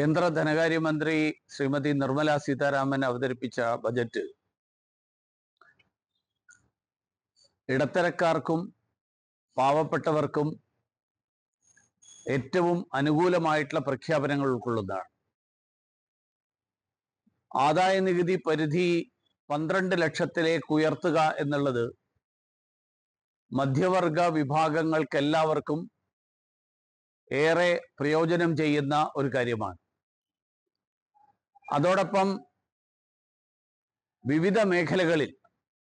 കേന്ദ്ര ധനകാര്യമന്ത്രി ശ്രീമതി നിർമ്മല സീതാരാമൻ അവതരിപ്പിച്ച ബജറ്റ്. ഇടത്തരക്കാർക്കും പാവപ്പെട്ടവർക്കും ഏറ്റവും അനുകൂലമായിട്ടുള്ള പ്രഖ്യാപനങ്ങൾ ഉൾക്കൊള്ളുന്നതാണ്. ആദായ നികുതി പരിധി പന്ത്രണ്ട് ലക്ഷത്തിലേക്ക് ഉയർത്തുക എന്നുള്ളത് മധ്യവർഗ വിഭാഗങ്ങൾക്കെല്ലാവർക്കും ഏറെ പ്രയോജനം ചെയ്യുന്ന ഒരു കാര്യമാണ്. അതോടൊപ്പം വിവിധ മേഖലകളിൽ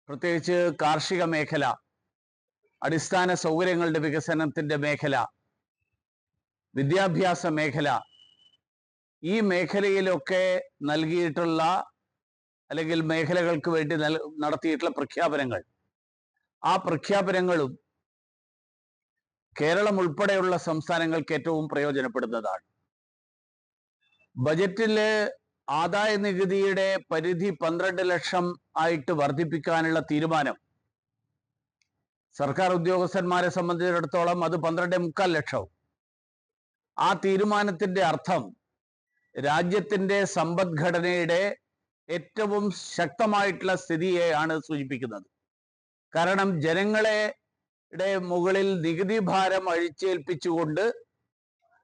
പ്രത്യേകിച്ച് കാർഷിക മേഖല അടിസ്ഥാന സൗകര്യങ്ങളുടെ വികസനത്തിന്റെ മേഖല വിദ്യാഭ്യാസ മേഖല ഈ മേഖലയിലൊക്കെ നൽകിയിട്ടുള്ള അല്ലെങ്കിൽ മേഖലകൾക്ക് വേണ്ടി നൽ നടത്തിയിട്ടുള്ള പ്രഖ്യാപനങ്ങൾ. ആ പ്രഖ്യാപനങ്ങളും കേരളം ഉൾപ്പെടെയുള്ള സംസ്ഥാനങ്ങൾക്ക് ഏറ്റവും പ്രയോജനപ്പെടുന്നതാണ്. ബജറ്റിൽ ആദായ നികുതിയുടെ പരിധി പന്ത്രണ്ട് ലക്ഷം ആയിട്ട് വർദ്ധിപ്പിക്കാനുള്ള തീരുമാനം. സർക്കാർ ഉദ്യോഗസ്ഥന്മാരെ സംബന്ധിച്ചിടത്തോളം അത് പന്ത്രണ്ട് മുക്കാൽ ലക്ഷവും. ആ തീരുമാനത്തിന്റെ അർത്ഥം രാജ്യത്തിന്റെ സമ്പദ്ഘടനയുടെ ഏറ്റവും ശക്തമായിട്ടുള്ള സ്ഥിതിയെയാണ് സൂചിപ്പിക്കുന്നത്. കാരണം ജനങ്ങളെ മുകളിൽ നികുതി ഭാരം അഴിച്ചേൽപ്പിച്ചുകൊണ്ട്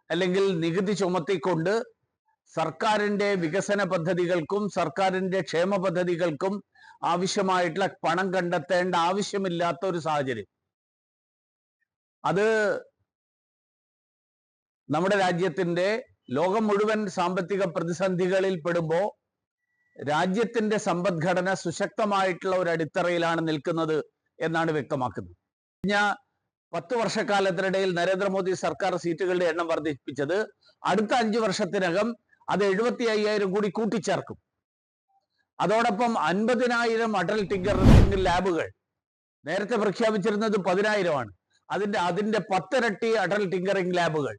അല്ലെങ്കിൽ നികുതി ചുമത്തിക്കൊണ്ട് സർക്കാരിന്റെ വികസന പദ്ധതികൾക്കും സർക്കാരിന്റെ ക്ഷേമ പദ്ധതികൾക്കും ആവശ്യമായിട്ടുള്ള പണം കണ്ടെത്തേണ്ട ആവശ്യമില്ലാത്ത ഒരു സാഹചര്യം. അത് നമ്മുടെ രാജ്യത്തിന്റെ ലോകം മുഴുവൻ സാമ്പത്തിക പ്രതിസന്ധികളിൽ പെടുമ്പോൾ രാജ്യത്തിന്റെ സമ്പദ്ഘടന സുശക്തമായിട്ടുള്ള ഒരു അടിത്തറയിലാണ് നിൽക്കുന്നത് എന്നാണ് വ്യക്തമാക്കുന്നത്. കഴിഞ്ഞ പത്ത് വർഷക്കാലത്തിനിടയിൽ നരേന്ദ്രമോദി സർക്കാർ സീറ്റുകളുടെ എണ്ണം വർദ്ധിപ്പിച്ചത് അടുത്ത അഞ്ചു വർഷത്തിനകം അത് എഴുപത്തി അയ്യായിരം കൂടി കൂട്ടിച്ചേർക്കും. അതോടൊപ്പം അൻപതിനായിരം അടൽ ടിങ്കറിംഗ് ലാബുകൾ. നേരത്തെ പ്രഖ്യാപിച്ചിരുന്നത് പതിനായിരമാണ്. അതിന്റെ അതിന്റെ പത്തിരട്ടി അടൽ ടിങ്കറിംഗ് ലാബുകൾ.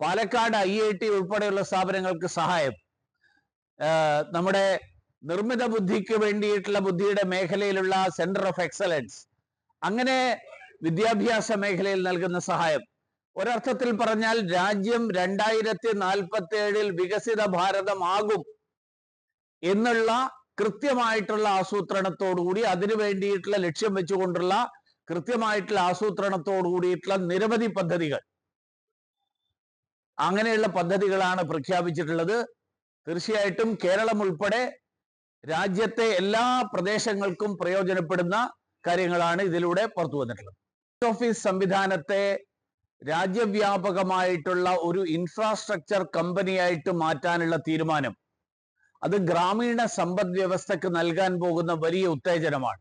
പാലക്കാട് ഐ ഐ ടി ഉൾപ്പെടെയുള്ള സ്ഥാപനങ്ങൾക്ക് സഹായം. നമ്മുടെ നിർമ്മിത ബുദ്ധിക്ക് വേണ്ടിയിട്ടുള്ള ബുദ്ധിയുടെ മേഖലയിലുള്ള സെന്റർ ഓഫ് എക്സലൻസ് അങ്ങനെ വിദ്യാഭ്യാസ മേഖലയിൽ നൽകുന്ന സഹായം. ഒരർത്ഥത്തിൽ പറഞ്ഞാൽ രാജ്യം രണ്ടായിരത്തി നാൽപ്പത്തി ഏഴിൽ വികസിത ഭാരതമാകും എന്നുള്ള കൃത്യമായിട്ടുള്ള ആസൂത്രണത്തോടുകൂടി അതിനു വേണ്ടിയിട്ടുള്ള ലക്ഷ്യം വെച്ചുകൊണ്ടുള്ള കൃത്യമായിട്ടുള്ള ആസൂത്രണത്തോടു കൂടിയിട്ടുള്ള നിരവധി പദ്ധതികൾ. അങ്ങനെയുള്ള പദ്ധതികളാണ് പ്രഖ്യാപിച്ചിട്ടുള്ളത്. തീർച്ചയായിട്ടും കേരളം ഉൾപ്പെടെ രാജ്യത്തെ എല്ലാ പ്രദേശങ്ങൾക്കും പ്രയോജനപ്പെടുന്ന കാര്യങ്ങളാണ് ഇതിലൂടെ പുറത്തു വന്നിട്ടുള്ളത് ഓഫീസ് സംവിധാനത്തെ രാജ്യവ്യാപകമായിട്ടുള്ള ഒരു ഇൻഫ്രാസ്ട്രക്ചർ കമ്പനിയായിട്ട് മാറ്റാനുള്ള തീരുമാനം. അത് ഗ്രാമീണ സമ്പദ് വ്യവസ്ഥക്ക് നൽകാൻ പോകുന്ന വലിയ ഉത്തേജനമാണ്.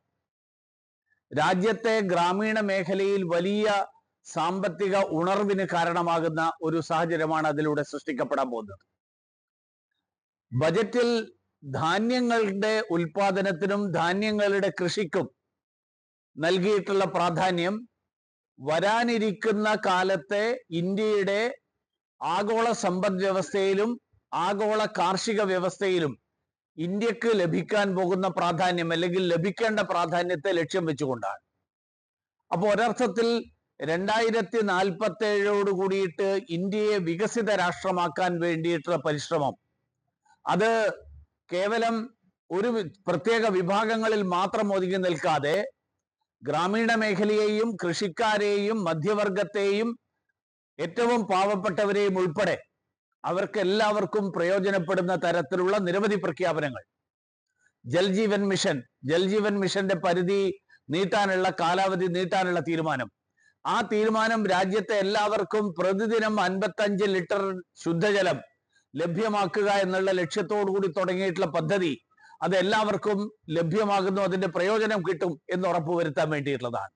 രാജ്യത്തെ ഗ്രാമീണ മേഖലയിൽ വലിയ സാമ്പത്തിക ഉണർവിന് കാരണമാകുന്ന ഒരു സാഹചര്യമാണ് അതിലൂടെ സൃഷ്ടിക്കപ്പെടാൻ പോകുന്നത്. ബജറ്റിൽ ധാന്യങ്ങളുടെ ഉൽപാദനത്തിനും ധാന്യങ്ങളുടെ കൃഷിക്കും നൽകിയിട്ടുള്ള പ്രാധാന്യം വരാനിരിക്കുന്ന കാലത്തെ ഇന്ത്യയുടെ ആഗോള സമ്പദ് വ്യവസ്ഥയിലും ആഗോള കാർഷിക വ്യവസ്ഥയിലും ഇന്ത്യയ്ക്ക് ലഭിക്കാൻ പോകുന്ന പ്രാധാന്യം അല്ലെങ്കിൽ ലഭിക്കേണ്ട പ്രാധാന്യത്തെ ലക്ഷ്യം വെച്ചുകൊണ്ടാണ്. അപ്പോൾ ഒരർത്ഥത്തിൽ രണ്ടായിരത്തി നാൽപ്പത്തി ഏഴോട് കൂടിയിട്ട് ഇന്ത്യയെ വികസിത രാഷ്ട്രമാക്കാൻ വേണ്ടിയിട്ടുള്ള പരിശ്രമം അത് കേവലം ഒരു പ്രത്യേക വിഭാഗങ്ങളിൽ മാത്രം ഒതുങ്ങി നിൽക്കാതെ ഗ്രാമീണ മേഖലയെയും കൃഷിക്കാരെയും മധ്യവർഗത്തെയും ഏറ്റവും പാവപ്പെട്ടവരെയും ഉൾപ്പെടെ അവർക്ക് എല്ലാവർക്കും പ്രയോജനപ്പെടുന്ന തരത്തിലുള്ള നിരവധി പ്രഖ്യാപനങ്ങൾ. ജൽജീവൻ മിഷൻ ജൽജീവൻ മിഷന്റെ പരിധി നീട്ടാനുള്ള കാലാവധി നീട്ടാനുള്ള തീരുമാനം. ആ തീരുമാനം രാജ്യത്തെ എല്ലാവർക്കും പ്രതിദിനം അൻപത്തഞ്ച് ലിറ്റർ ശുദ്ധജലം ലഭ്യമാക്കുക എന്നുള്ള ലക്ഷ്യത്തോടു കൂടി തുടങ്ങിയിട്ടുള്ള പദ്ധതി അത് എല്ലാവർക്കും ലഭ്യമാകുന്നു അതിന്റെ പ്രയോജനം കിട്ടും എന്ന് ഉറപ്പുവരുത്താൻ വേണ്ടിയിട്ടുള്ളതാണ്.